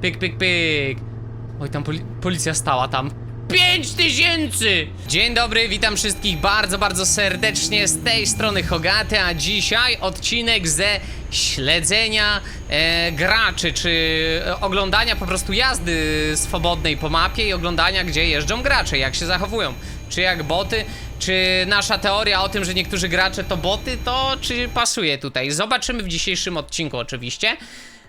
Pyk, pyk, pyk. Oj, tam poli policja stała tam. Pięć tysięcy! Dzień dobry, witam wszystkich bardzo, bardzo serdecznie z tej strony Hogaty, a dzisiaj odcinek ze śledzenia e, graczy, czy e, oglądania po prostu jazdy swobodnej po mapie i oglądania, gdzie jeżdżą gracze, jak się zachowują. Czy jak boty, czy nasza teoria o tym, że niektórzy gracze to boty, to czy pasuje tutaj? Zobaczymy w dzisiejszym odcinku oczywiście.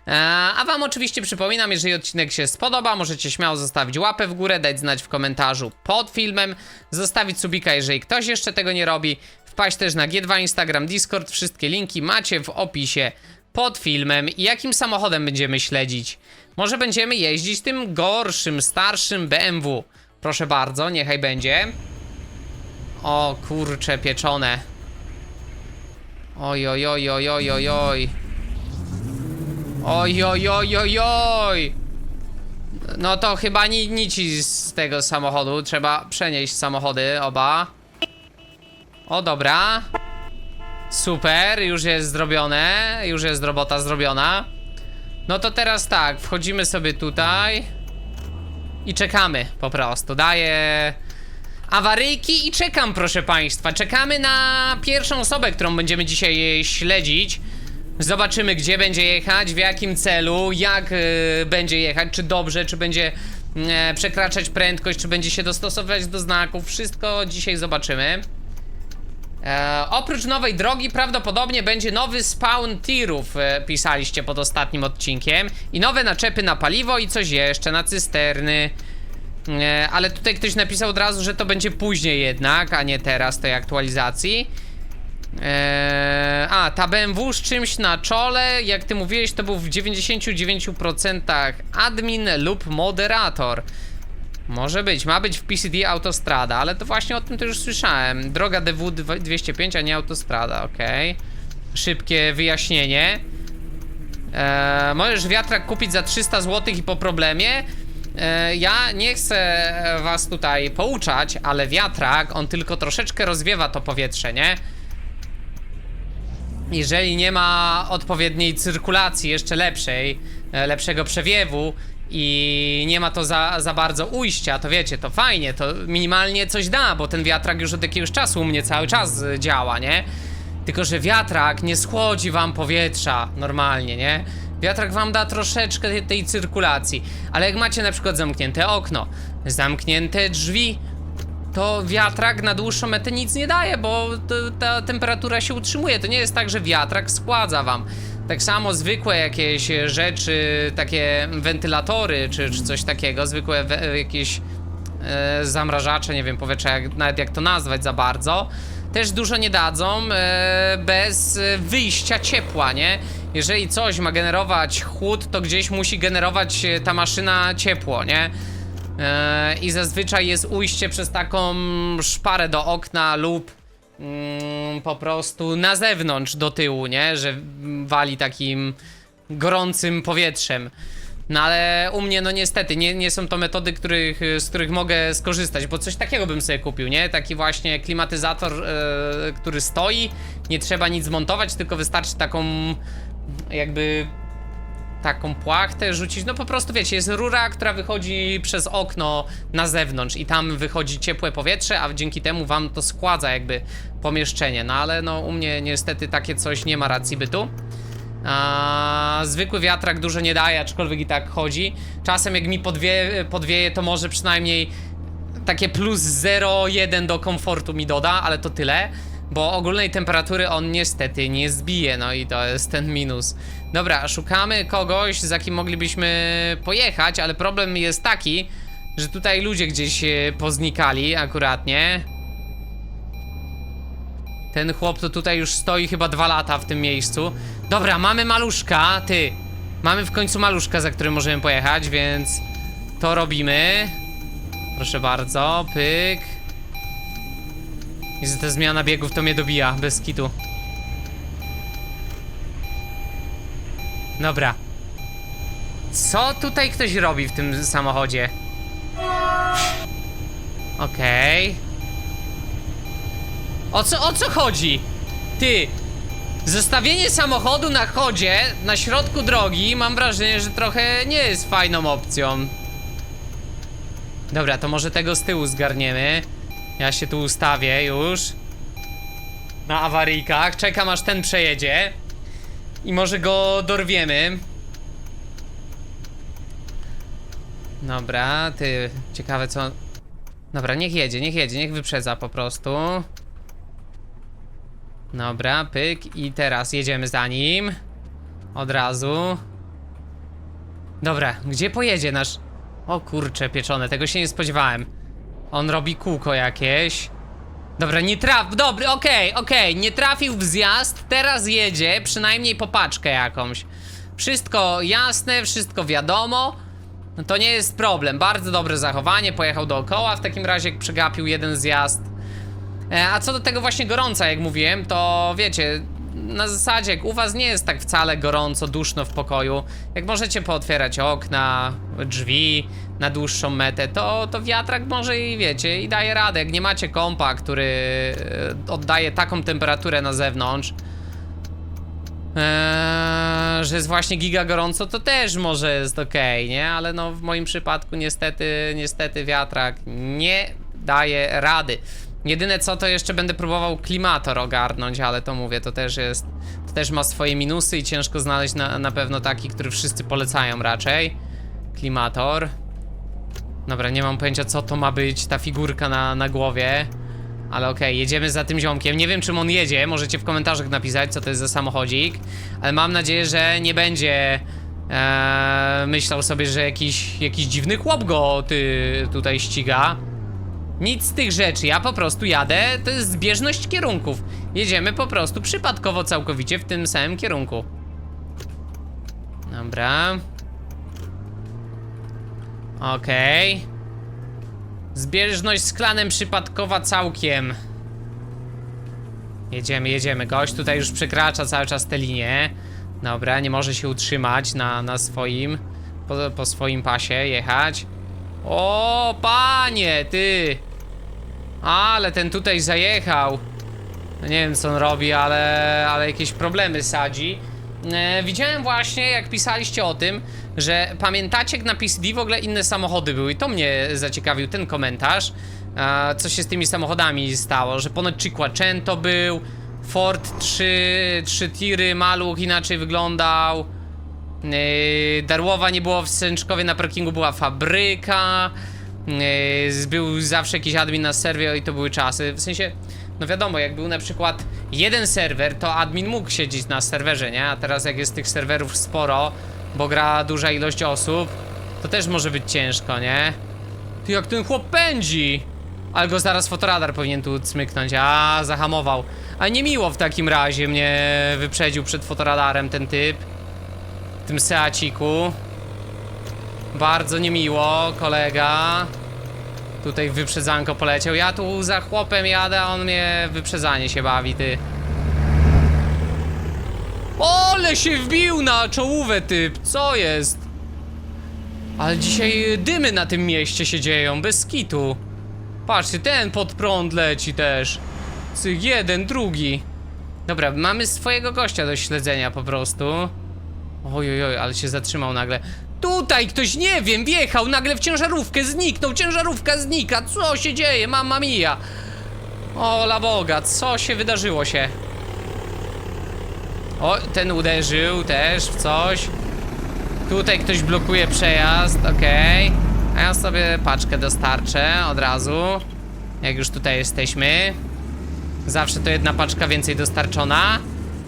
E, A wam oczywiście przypominam, jeżeli odcinek się spodoba, możecie śmiało zostawić łapę w górę, dać znać w komentarzu pod filmem, zostawić subika, jeżeli ktoś jeszcze tego nie robi, wpaść też na G2, Instagram, Discord, wszystkie linki macie w opisie pod filmem. I jakim samochodem będziemy śledzić? Może będziemy jeździć tym gorszym, starszym BMW. Proszę bardzo, niechaj będzie. O kurcze pieczone. Oj, oj, oj, oj, oj, oj, oj. Oj, oj, oj, oj, oj. No to chyba ni nici z tego samochodu. Trzeba przenieść samochody oba. O, dobra. Super, już jest zrobione. Już jest robota zrobiona. No to teraz tak, wchodzimy sobie tutaj. I czekamy po prostu. Daję awaryjki i czekam, proszę państwa. Czekamy na pierwszą osobę, którą będziemy dzisiaj śledzić. Zobaczymy, gdzie będzie jechać, w jakim celu, jak y, będzie jechać, czy dobrze, czy będzie e, przekraczać prędkość, czy będzie się dostosowywać do znaków. Wszystko dzisiaj zobaczymy. E, oprócz nowej drogi prawdopodobnie będzie nowy spawn tirów, e, pisaliście pod ostatnim odcinkiem. I nowe naczepy na paliwo i coś jeszcze, na cysterny. E, ale tutaj ktoś napisał od razu, że to będzie później jednak, a nie teraz tej aktualizacji. Eee, a, ta BMW z czymś na czole, jak ty mówiłeś, to był w 99% admin lub moderator. Może być, ma być w PCD autostrada, ale to właśnie o tym to już słyszałem. Droga DW 205, a nie autostrada, okej. Szybkie wyjaśnienie. Eee, możesz wiatrak kupić za 300 zł i po problemie. E, Ja nie chcę was tutaj pouczać, ale wiatrak, on tylko troszeczkę rozwiewa to powietrze, nie? Jeżeli nie ma odpowiedniej cyrkulacji, jeszcze lepszej, e, lepszego przewiewu i nie ma to za, za bardzo ujścia, to wiecie, to fajnie, to minimalnie coś da, bo ten wiatrak już od jakiegoś czasu u mnie cały czas e, działa, nie? Tylko, że wiatrak nie schłodzi wam powietrza normalnie, nie? Wiatrak wam da troszeczkę tej- tej cyrkulacji, ale jak macie na przykład zamknięte okno, zamknięte drzwi, to wiatrak na dłuższą metę nic nie daje, bo ta temperatura się utrzymuje. To nie jest tak, że wiatrak schładza wam. Tak samo zwykłe jakieś rzeczy, takie wentylatory czy, czy coś takiego, zwykłe we, jakieś e, zamrażacze, nie wiem powietrza, jak, nawet jak to nazwać za bardzo, też dużo nie dadzą e, bez wyjścia ciepła, nie? Jeżeli coś ma generować chłód, to gdzieś musi generować e, ta maszyna ciepło, nie? E, I zazwyczaj jest ujście przez taką szparę do okna lub mm, po prostu na zewnątrz do tyłu, nie? Że wali takim gorącym powietrzem. No ale u mnie, no niestety, nie, nie są to metody, których, z których mogę skorzystać, bo coś takiego bym sobie kupił, nie? Taki właśnie klimatyzator, e, który stoi, nie trzeba nic zmontować, tylko wystarczy taką jakby taką płachtę rzucić. No po prostu wiecie, jest rura, która wychodzi przez okno na zewnątrz i tam wychodzi ciepłe powietrze, a dzięki temu wam to składza jakby pomieszczenie. No ale no u mnie niestety takie coś nie ma racji bytu. A, zwykły wiatrak dużo nie daje, aczkolwiek i tak chodzi. Czasem jak mi podwie, podwieje, to może przynajmniej takie plus 0,1 do komfortu mi doda, ale to tyle. Bo ogólnej temperatury on niestety nie zbije, no i to jest ten minus. Dobra, szukamy kogoś, za kim moglibyśmy pojechać, ale problem jest taki, że tutaj ludzie gdzieś e, poznikali akuratnie. Ten chłop to tutaj już stoi chyba dwa lata w tym miejscu. Dobra, mamy maluszka, ty. Mamy w końcu maluszka, za którym możemy pojechać, więc to robimy. Proszę bardzo, pyk. I ta zmiana biegów to mnie dobija, bez kitu. Dobra. Co tutaj ktoś robi w tym samochodzie? Okej. O co, o co chodzi? Ty! Zostawienie samochodu na chodzie, na środku drogi, mam wrażenie, że trochę nie jest fajną opcją. Dobra, to może tego z tyłu zgarniemy. Ja się tu ustawię już. Na awaryjkach. Czekam aż ten przejedzie. I może go dorwiemy. Dobra, ty. Ciekawe co. Dobra, niech jedzie, niech jedzie, niech wyprzedza po prostu. Dobra, pyk. I teraz jedziemy za nim. Od razu. Dobra, gdzie pojedzie nasz. O kurcze, pieczone, tego się nie spodziewałem. On robi kółko jakieś. Dobra, nie traf. Dobry, okej, okej, nie trafił w zjazd, teraz jedzie, przynajmniej po paczkę jakąś. Wszystko jasne, wszystko wiadomo. No to nie jest problem. Bardzo dobre zachowanie, pojechał dookoła, w takim razie przegapił jeden zjazd. E, A co do tego właśnie gorąca, jak mówiłem, to wiecie, na zasadzie jak u was nie jest tak wcale gorąco, duszno w pokoju, jak możecie pootwierać okna, drzwi na dłuższą metę, to, to wiatrak może i wiecie, i daje radę. Jak nie macie kompa, który e, oddaje taką temperaturę na zewnątrz, Eee, że jest właśnie giga gorąco, to też może jest ok, nie? Ale no w moim przypadku niestety, niestety wiatrak nie daje rady. Jedyne co to jeszcze będę próbował klimator ogarnąć, ale to mówię, to też jest, to też ma swoje minusy i ciężko znaleźć na, na pewno taki, który wszyscy polecają raczej. Klimator. Dobra, nie mam pojęcia co to ma być, ta figurka na, na głowie. Ale okej, jedziemy za tym ziomkiem. Nie wiem, czym on jedzie. Możecie w komentarzach napisać, co to jest za samochodzik. Ale mam nadzieję, że nie będzie e, myślał sobie, że jakiś, jakiś dziwny chłop go ty, tutaj ściga. Nic z tych rzeczy. Ja po prostu jadę. To jest zbieżność kierunków. Jedziemy po prostu przypadkowo całkowicie w tym samym kierunku. Dobra. Okej. Zbieżność z klanem przypadkowa całkiem. Jedziemy, jedziemy. Gość tutaj już przekracza cały czas tę linię. Dobra, nie może się utrzymać na, na swoim, po, po swoim pasie jechać. O, panie, ty! Ale ten tutaj zajechał. No nie wiem co on robi, ale, ale jakieś problemy sadzi. E, widziałem właśnie, jak pisaliście o tym, że pamiętacie, jak na PCD w ogóle inne samochody były. I to mnie zaciekawił ten komentarz. E, co się z tymi samochodami stało, że ponoć Cinquecento był, Ford 3, 3 tiry, maluch inaczej wyglądał. Yy, Darłowa nie było w Sęczkowie, na parkingu była fabryka. Yy, był zawsze jakiś admin na serwie i to były czasy. W sensie, no wiadomo, jak był na przykład jeden serwer, to admin mógł siedzieć na serwerze, nie? A teraz jak jest tych serwerów sporo, bo gra duża ilość osób, to też może być ciężko, nie? Ty jak ten chłop pędzi! Ale go zaraz fotoradar powinien tu cmyknąć. A, zahamował. A niemiło w takim razie mnie wyprzedził przed fotoradarem ten typ. W tym Seaciku. Bardzo niemiło, kolega. Tutaj wyprzedzanko poleciał. Ja tu za chłopem jadę, a on mnie wyprzedzanie się bawi, ty. Ole się wbił na czołówę typ, co jest? Ale dzisiaj dymy na tym mieście się dzieją, bez kitu. Patrzcie, ten pod prąd leci też. Jeden, drugi. Dobra, mamy swojego gościa do śledzenia po prostu. Oj, oj, oj, ale się zatrzymał nagle. Tutaj ktoś, nie wiem, wjechał nagle w ciężarówkę, zniknął, ciężarówka znika. Co się dzieje, mamma mia? O, la Boga, co się wydarzyło się? O, ten uderzył też w coś. Tutaj ktoś blokuje przejazd, okej. A ja sobie paczkę dostarczę od razu. Jak już tutaj jesteśmy. Zawsze to jedna paczka więcej dostarczona.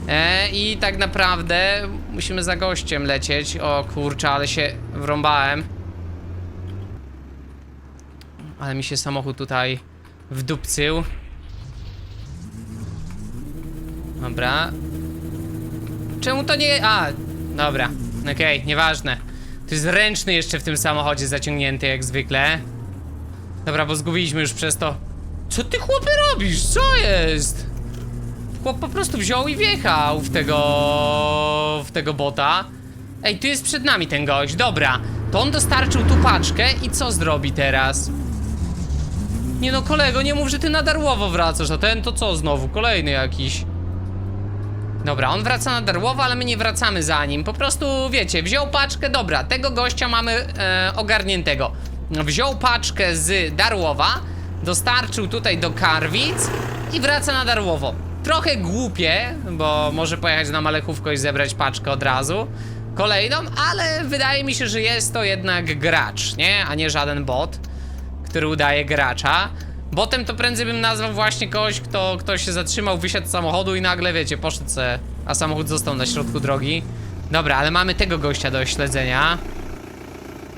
E, I tak naprawdę musimy za gościem lecieć. O kurczę, ale się wrąbałem. Ale mi się samochód tutaj wdupcył. Dobra. Czemu to nie... A, dobra. Okej, nieważne. To jest ręczny jeszcze w tym samochodzie zaciągnięty jak zwykle. Dobra, bo zgubiliśmy już przez to. Co ty chłopy robisz? Co jest? Chłop po prostu wziął i wjechał w tego... w tego bota. Ej, tu jest przed nami ten gość, dobra. To on dostarczył tu paczkę i co zrobi teraz? Nie no kolego, nie mów, że ty na Darłowo wracasz, a ten to co znowu? Kolejny jakiś. Dobra, on wraca na Darłowo, ale my nie wracamy za nim. Po prostu, wiecie, wziął paczkę, dobra, tego gościa mamy e, ogarniętego. Wziął paczkę z Darłowa, dostarczył tutaj do Karwic i wraca na Darłowo. Trochę głupie, bo może pojechać na Malechówko i zebrać paczkę od razu. Kolejną, ale wydaje mi się, że jest to jednak gracz, nie? A nie żaden bot, który udaje gracza. Botem to prędzej bym nazwał właśnie kogoś, kto, kto się zatrzymał, wysiadł z samochodu i nagle, wiecie, poszedł se, a samochód został na środku drogi. Dobra, ale mamy tego gościa do śledzenia.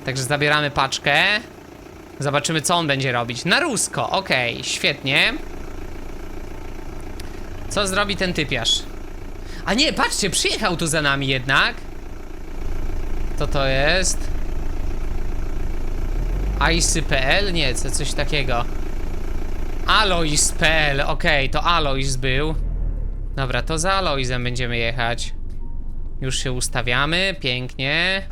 Także zabieramy paczkę. Zobaczymy, co on będzie robić. Na rusko, okej, świetnie. Co zrobi ten typiarz? A nie, patrzcie, przyjechał tu za nami jednak. Co to jest? Icy.pl? Nie, co, coś takiego. Alois.pl, okej, to Alois był. Dobra, to za Aloisem będziemy jechać. Już się ustawiamy, pięknie.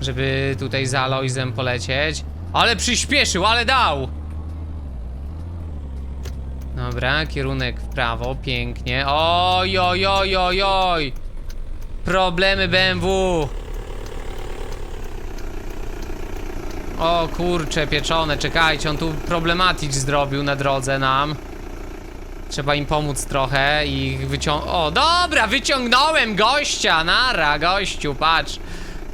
Żeby tutaj za Aloisem polecieć. Ale przyspieszył, ale dał! Dobra, kierunek w prawo, pięknie. Oj, oj, oj, oj, oj! Problemy BMW! O kurcze, pieczone, czekajcie, on tu problematic zrobił na drodze nam. Trzeba im pomóc trochę i ich wyciąg... O, dobra, wyciągnąłem gościa, nara, gościu, patrz.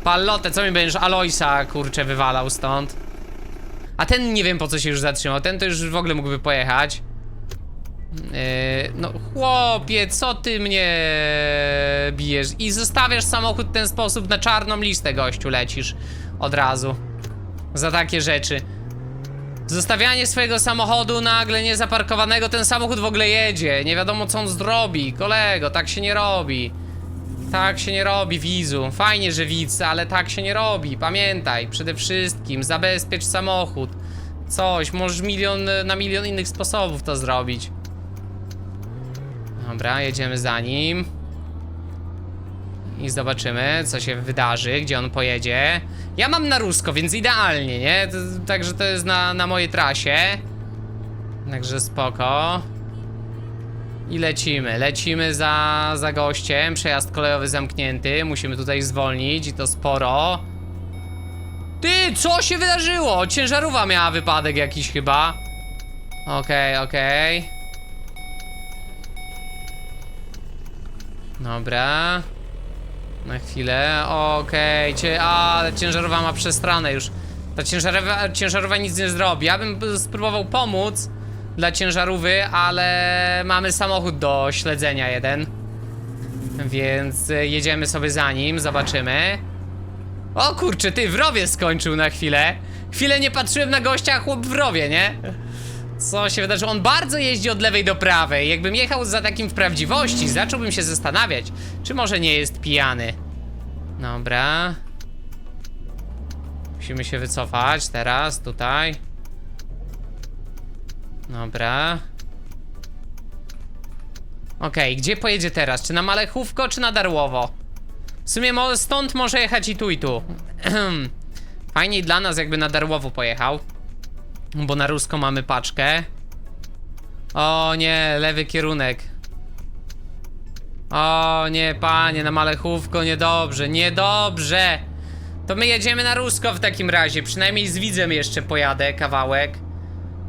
Pallotę, co mi będziesz Aloisa, kurczę, wywalał stąd. A ten nie wiem po co się już zatrzymał, ten to już w ogóle mógłby pojechać. Yy, no chłopie, co ty mnie bijesz? I zostawiasz samochód w ten sposób na czarną listę, gościu, lecisz od razu. Za takie rzeczy. Zostawianie swojego samochodu nagle niezaparkowanego, ten samochód w ogóle jedzie. Nie wiadomo co on zrobi. Kolego, tak się nie robi. Tak się nie robi, widzu. Fajnie, że widz, ale tak się nie robi. Pamiętaj, przede wszystkim zabezpiecz samochód. Coś, możesz milion, na milion innych sposobów to zrobić. Dobra, jedziemy za nim. I zobaczymy, co się wydarzy, gdzie on pojedzie. Ja mam na rusko, więc idealnie, nie? Także to jest na, na mojej trasie. Także spoko. I lecimy, lecimy za, za gościem. Przejazd kolejowy zamknięty. Musimy tutaj zwolnić i to sporo. Ty, co się wydarzyło? Ciężarówka miała wypadek jakiś chyba. Okej, okej. Dobra. Na chwilę, okej, cie, ale ciężarowa ma przestranę już. Ta ciężarowa, ciężarowa nic nie zrobi. Ja bym spróbował pomóc dla ciężarówy, ale mamy samochód do śledzenia jeden. Więc y, jedziemy sobie za nim, zobaczymy. O kurczę, ty w rowie skończył na chwilę. Chwilę nie patrzyłem na gościa, chłop w rowie, nie? Co się wydarzyło? On bardzo jeździ od lewej do prawej. Jakbym jechał za takim w prawdziwości, zacząłbym się zastanawiać, czy może nie jest pijany. Dobra. Musimy się wycofać teraz, tutaj. Dobra. Okej, gdzie pojedzie teraz? Czy na Malechówko, czy na Darłowo? W sumie mo stąd może jechać i tu, i tu. Fajniej dla nas, jakby na Darłowo pojechał. Bo na rusko mamy paczkę. O nie, lewy kierunek. O nie, panie, na Malechówko, niedobrze, niedobrze. To my jedziemy na rusko w takim razie. Przynajmniej z widzem jeszcze pojadę kawałek.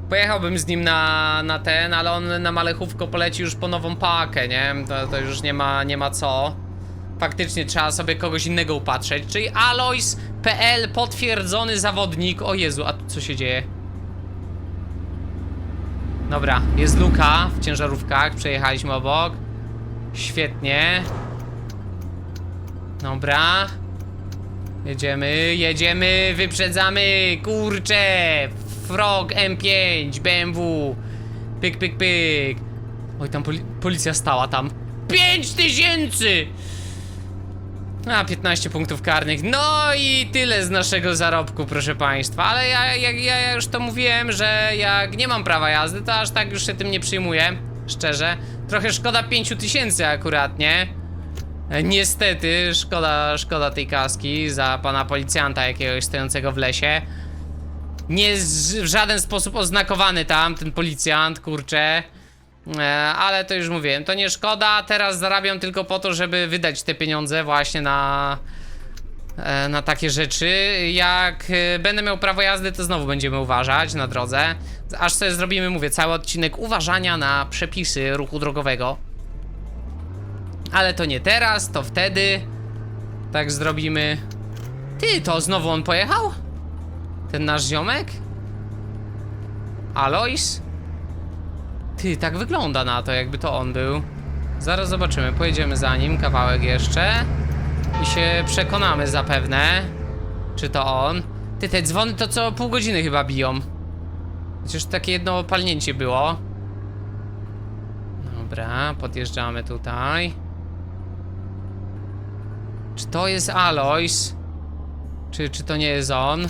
Pojechałbym z nim na, na ten, ale on na Malechówko poleci już po nową pakę, nie? To, to już nie ma, nie ma co. Faktycznie trzeba sobie kogoś innego upatrzeć. Czyli Alois.pl potwierdzony zawodnik. O Jezu, a tu co się dzieje? Dobra, jest luka w ciężarówkach, przejechaliśmy obok. Świetnie. Dobra. Jedziemy, jedziemy, wyprzedzamy, kurcze! Frog M5, BMW. Pyk, pyk, pyk. Oj, tam poli policja stała tam. 5000! A, 15 punktów karnych. No i tyle z naszego zarobku, proszę państwa. Ale ja, ja, ja już to mówiłem, że jak nie mam prawa jazdy, to aż tak już się tym nie przyjmuję. Szczerze. Trochę szkoda 5000 akurat, nie? E, Niestety, szkoda, szkoda tej kaski za pana policjanta jakiegoś stojącego w lesie. Nie jest w żaden sposób oznakowany tam ten policjant, kurczę. E, ale to już mówiłem, to nie szkoda, teraz zarabiam tylko po to, żeby wydać te pieniądze właśnie na, e, na takie rzeczy. Jak e, będę miał prawo jazdy, to znowu będziemy uważać na drodze. Aż sobie zrobimy, mówię, cały odcinek uważania na przepisy ruchu drogowego. Ale to nie teraz, to wtedy. Tak zrobimy. Ty, to znowu on pojechał? Ten nasz ziomek? Alois? Ty, tak wygląda na to, jakby to on był. Zaraz zobaczymy, pojedziemy za nim kawałek jeszcze i się przekonamy zapewne, czy to on. Ty, te dzwony to co pół godziny chyba biją. Chociaż takie jedno palnięcie było. Dobra, podjeżdżamy tutaj. Czy to jest Alois? Czy, czy to nie jest on?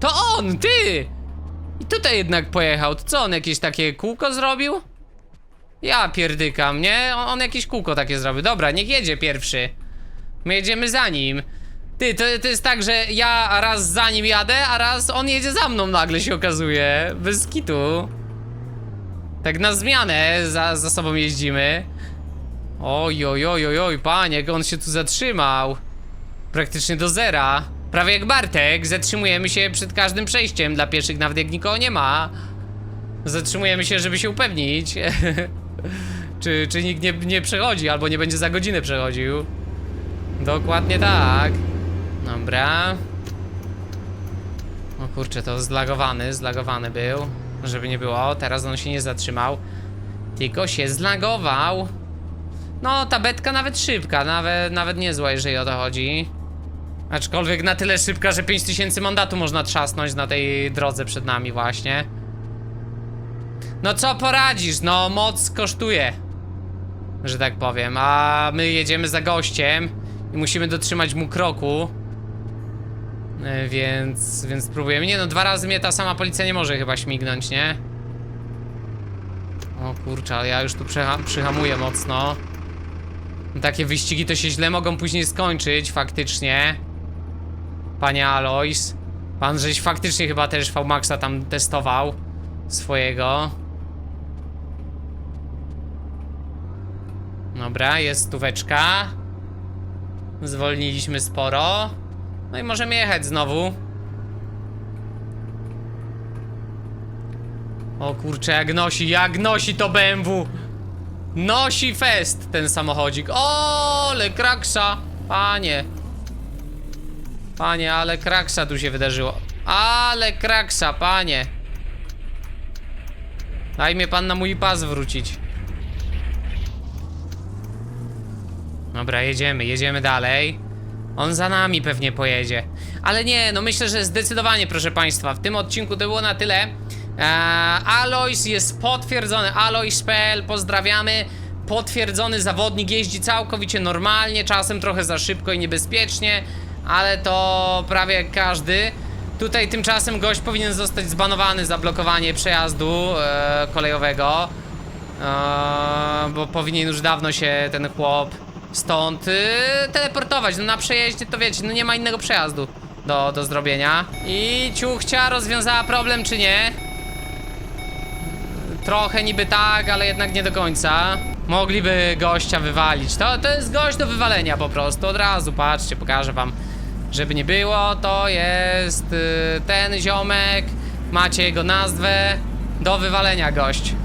To on, ty! I tutaj jednak pojechał. To co on jakieś takie kółko zrobił? Ja pierdykam, nie? On, on jakieś kółko takie zrobił. Dobra, niech jedzie pierwszy. My jedziemy za nim. Ty, to, to jest tak, że ja raz za nim jadę, a raz on jedzie za mną nagle się okazuje. Bez kitu. Tak na zmianę za, za sobą jeździmy. Oj, oj, oj, oj, oj, panie, on się tu zatrzymał. Praktycznie do zera. Prawie jak Bartek, zatrzymujemy się przed każdym przejściem dla pieszych, nawet jak nikogo nie ma. Zatrzymujemy się, żeby się upewnić. czy, czy nikt nie, nie przechodzi, albo nie będzie za godzinę przechodził. Dokładnie tak. Dobra. O kurczę, to zlagowany, zlagowany był. Żeby nie było, teraz on się nie zatrzymał. Tylko się zlagował. No, ta betka nawet szybka, nawet, nawet niezła, jeżeli o to chodzi. Aczkolwiek na tyle szybka, że 5000 mandatu można trzasnąć na tej drodze przed nami właśnie. No co poradzisz, no moc kosztuje. Że tak powiem, a my jedziemy za gościem i musimy dotrzymać mu kroku. E, Więc, więc próbujemy. Nie no, dwa razy mnie ta sama policja nie może chyba śmignąć, nie? O kurczę, ale ja już tu przyha przyhamuję mocno. Takie wyścigi to się źle mogą później skończyć, faktycznie. Panie Alois. Pan żeś faktycznie chyba też VMAXa tam testował swojego. Dobra, jest stóweczka. Zwolniliśmy sporo. No i możemy jechać znowu. O kurczę, jak nosi, jak nosi to BMW. Nosi fest ten samochodzik. O, ale kraksa. Panie. Panie, ale kraksa tu się wydarzyło. Ale kraksa, panie. Daj mnie pan na mój pas wrócić. Dobra, jedziemy, jedziemy dalej. On za nami pewnie pojedzie. Ale nie, no myślę, że zdecydowanie, proszę państwa, w tym odcinku to było na tyle. Eee, Alois jest potwierdzony. Alois.pl, pozdrawiamy. Potwierdzony zawodnik jeździ całkowicie normalnie, czasem trochę za szybko i niebezpiecznie, ale to prawie każdy. Tutaj tymczasem gość powinien zostać zbanowany za blokowanie przejazdu e, kolejowego. Eee, bo powinien już dawno się ten chłop stąd y, teleportować. No na przejeździe to wiecie, no nie ma innego przejazdu do, do zrobienia. I ciuchcia rozwiązała problem czy nie? Trochę niby tak, ale jednak nie do końca. Mogliby gościa wywalić. To, to jest gość do wywalenia po prostu. Od razu, patrzcie, pokażę wam. Żeby nie było, to jest y, ten ziomek. Macie jego nazwę. Do wywalenia gość.